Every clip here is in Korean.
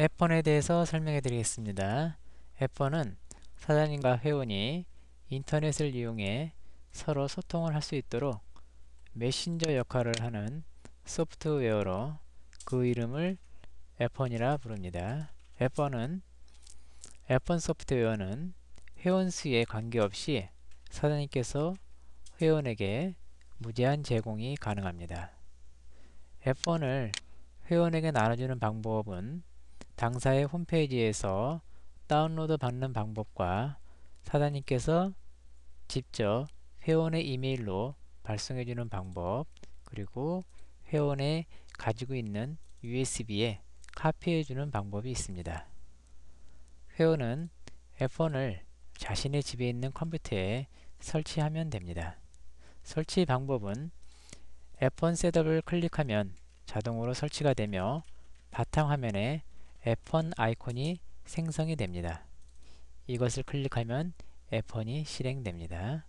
F1에 대해서 설명해 드리겠습니다. F1은 사장님과 회원이 인터넷을 이용해 서로 소통을 할 수 있도록 메신저 역할을 하는 소프트웨어로 그 이름을 F1이라 부릅니다. F1은 F1 소프트웨어는 회원 수에 관계없이 사장님께서 회원에게 무제한 제공이 가능합니다. F1을 회원에게 나눠주는 방법은 당사의 홈페이지에서 다운로드 받는 방법과 사장님께서 직접 회원의 이메일로 발송해주는 방법 그리고 회원의 가지고 있는 USB에 카피해주는 방법이 있습니다. 회원은 F1을 자신의 집에 있는 컴퓨터에 설치하면 됩니다. 설치 방법은 F1 셋업을 클릭하면 자동으로 설치가 되며 바탕화면에 F1 아이콘이 생성이 됩니다. 이것을 클릭하면 F1이 실행됩니다.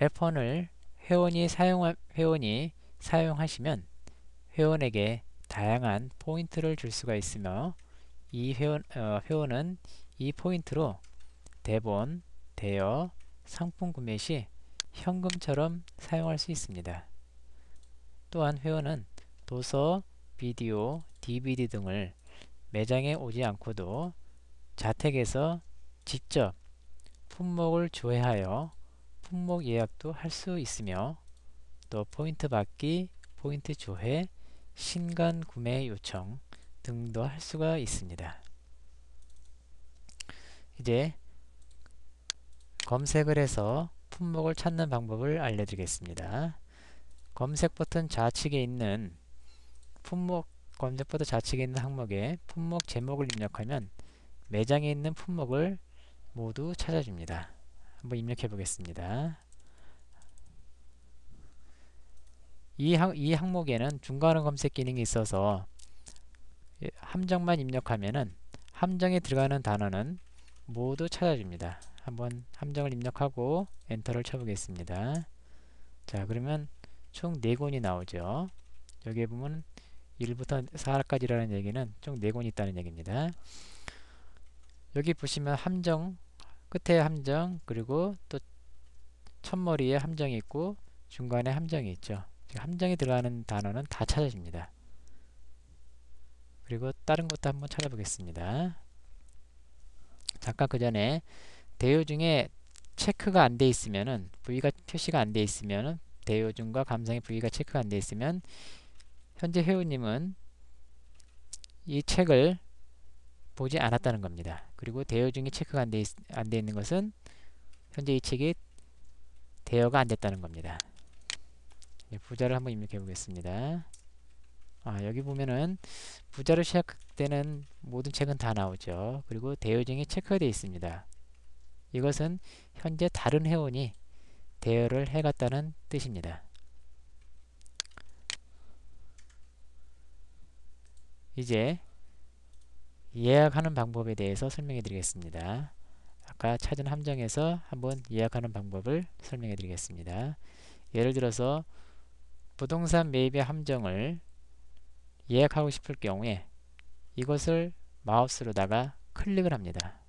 F1을 회원이, 사용, 회원이 사용하시면 회원에게 다양한 포인트를 줄 수가 있으며 이 회원, 어, 회원은 이 포인트로 대본, 대여, 상품 구매 시 현금처럼 사용할 수 있습니다. 또한 회원은 도서, 비디오, DVD 등을 매장에 오지 않고도 자택에서 직접 품목을 조회하여 품목 예약도 할 수 있으며 또 포인트 받기, 포인트 조회, 신간 구매 요청 등도 할 수가 있습니다. 이제 검색을 해서 품목을 찾는 방법을 알려드리겠습니다. 검색 버튼 좌측에 있는 품목 검색 버튼 좌측에 있는 항목에 품목 제목을 입력하면 매장에 있는 품목을 모두 찾아줍니다. 한번 입력해 보겠습니다. 이, 항, 이 항목에는 중간원 검색 기능이 있어서 예, 함정만 입력하면은 함정에 들어가는 단어는 모두 찾아줍니다. 한번 함정을 입력하고 엔터를 쳐보겠습니다. 자 그러면 총 4권이 나오죠. 여기에 보면 1부터 4까지라는 얘기는 총 4권이 있다는 얘기입니다. 여기 보시면 함정, 끝에 함정, 그리고 또 첫머리에 함정이 있고 중간에 함정이 있죠. 함정이 들어가는 단어는 다 찾아집니다. 그리고 다른 것도 한번 찾아보겠습니다. 잠깐 그 전에 대요 중에 체크가 안 돼 있으면은 부위가 표시가 안 돼 있으면은 대요 중과 감상의 부위가 체크가 안 돼 있으면 현재 회원님은 이 책을 보지 않았다는 겁니다. 그리고 대여 중에 체크가 안돼 있는 것은 현재 이 책이 대여가 안 됐다는 겁니다. 부자를 한번 입력해 보겠습니다. 아, 여기 보면은 부자로 시작되는 모든 책은 다 나오죠. 그리고 대여 중에 체크가 되어 있습니다. 이것은 현재 다른 회원이 대여를 해갔다는 뜻입니다. 이제 예약하는 방법에 대해서 설명해 드리겠습니다. 아까 찾은 함정에서 한번 예약하는 방법을 설명해 드리겠습니다. 예를 들어서 부동산 매입의 함정을 예약하고 싶을 경우에 이것을 마우스로다가 클릭을 합니다.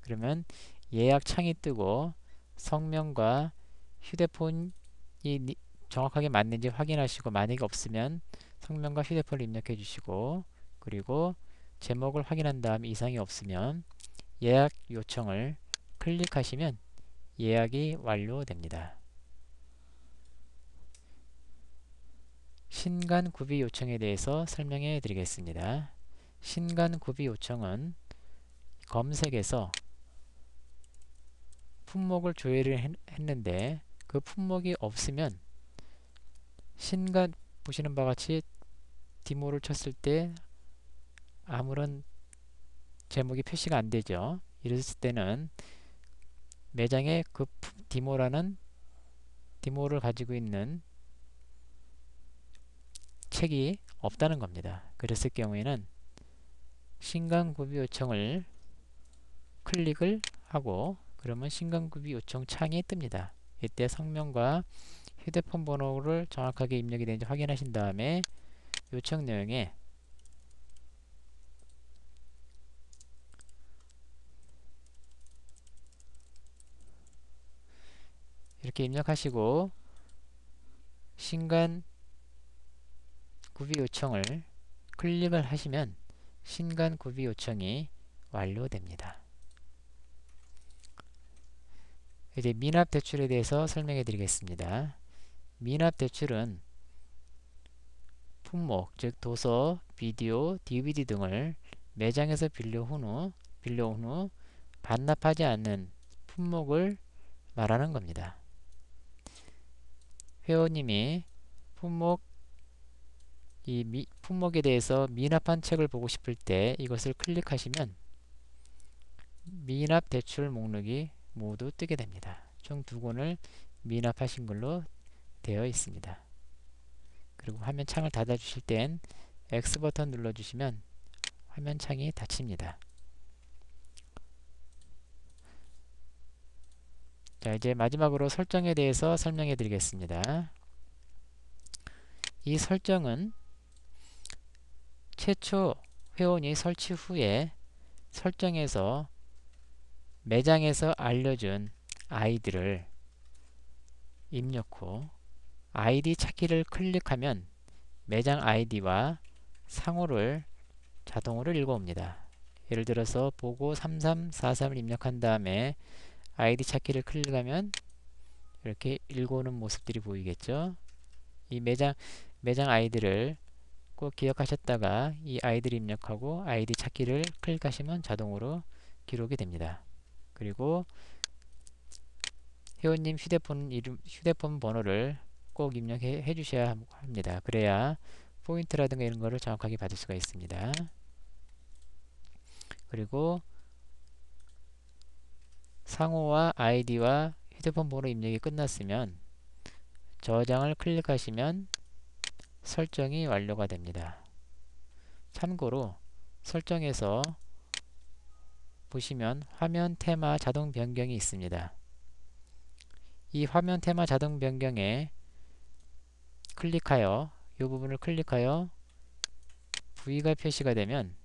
그러면 예약 창이 뜨고 성명과 휴대폰이 정확하게 맞는지 확인하시고 만약에 없으면 성명과 휴대폰을 입력해 주시고 그리고 제목을 확인한 다음 이상이 없으면 예약 요청을 클릭하시면 예약이 완료됩니다. 신간 구비 요청에 대해서 설명해 드리겠습니다. 신간 구비 요청은 검색에서 품목을 조회를 했는데 그 품목이 없으면 신간 보시는 바와 같이 디모를 쳤을 때 아무런 제목이 표시가 안 되죠. 이랬을 때는 매장에 그 디모라는 디모를 가지고 있는 책이 없다는 겁니다. 그랬을 경우에는 신간구비 요청을 클릭을 하고 그러면 신간구비 요청 창이 뜹니다. 이때 성명과 휴대폰 번호를 정확하게 입력이 되는지 확인하신 다음에 요청 내용에 이렇게 입력하시고 신간 구비 요청을 클릭을 하시면 신간 구비 요청이 완료됩니다. 이제 미납 대출에 대해서 설명해 드리겠습니다. 미납 대출은 품목, 즉 도서, 비디오, DVD 등을 매장에서 빌려온 후, 빌려온 후 반납하지 않는 품목을 말하는 겁니다. 회원님이 품목 이 미, 품목에 대해서 미납한 책을 보고 싶을 때 이것을 클릭하시면 미납 대출 목록이 모두 뜨게 됩니다. 총 두 권을 미납하신 걸로 되어 있습니다. 그리고 화면 창을 닫아 주실 땐 X 버튼 눌러 주시면 화면 창이 닫힙니다. 자 이제 마지막으로 설정에 대해서 설명해 드리겠습니다. 이 설정은 최초 회원이 설치 후에 설정에서 매장에서 알려준 아이디를 입력 후 아이디 찾기를 클릭하면 매장 아이디와 상호를 자동으로 읽어옵니다. 예를 들어서 보고 3343을 입력한 다음에 아이디 찾기를 클릭하면 이렇게 읽어오는 모습들이 보이겠죠. 이 매장 매장 아이디를 꼭 기억하셨다가 이 아이디를 입력하고 아이디 찾기를 클릭하시면 자동으로 기록이 됩니다. 그리고 회원님 휴대폰 이름 휴대폰 번호를 꼭 입력해 해 주셔야 합니다. 그래야 포인트라든가 이런 거를 정확하게 받을 수가 있습니다. 그리고 상호와 아이디와 휴대폰 번호 입력이 끝났으면 저장을 클릭하시면 설정이 완료가 됩니다. 참고로 설정에서 보시면 화면 테마 자동 변경이 있습니다. 이 화면 테마 자동 변경에 클릭하여 이 부분을 클릭하여 부위가 표시가 되면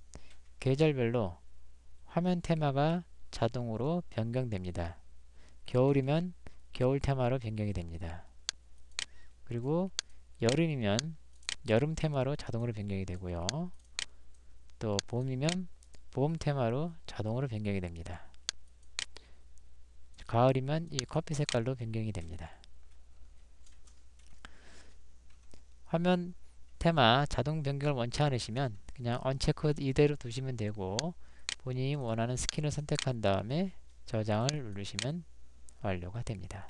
계절별로 화면 테마가 자동으로 변경됩니다. 겨울이면 겨울 테마로 변경이 됩니다. 그리고 여름이면 여름 테마로 자동으로 변경이 되고요. 또 봄이면 봄 테마로 자동으로 변경이 됩니다. 가을이면 이 커피 색깔로 변경이 됩니다. 화면 테마 자동 변경을 원치 않으시면 그냥 언체크 이대로 두시면 되고 본인이 원하는 스킨을 선택한 다음에 저장을 누르시면 완료가 됩니다.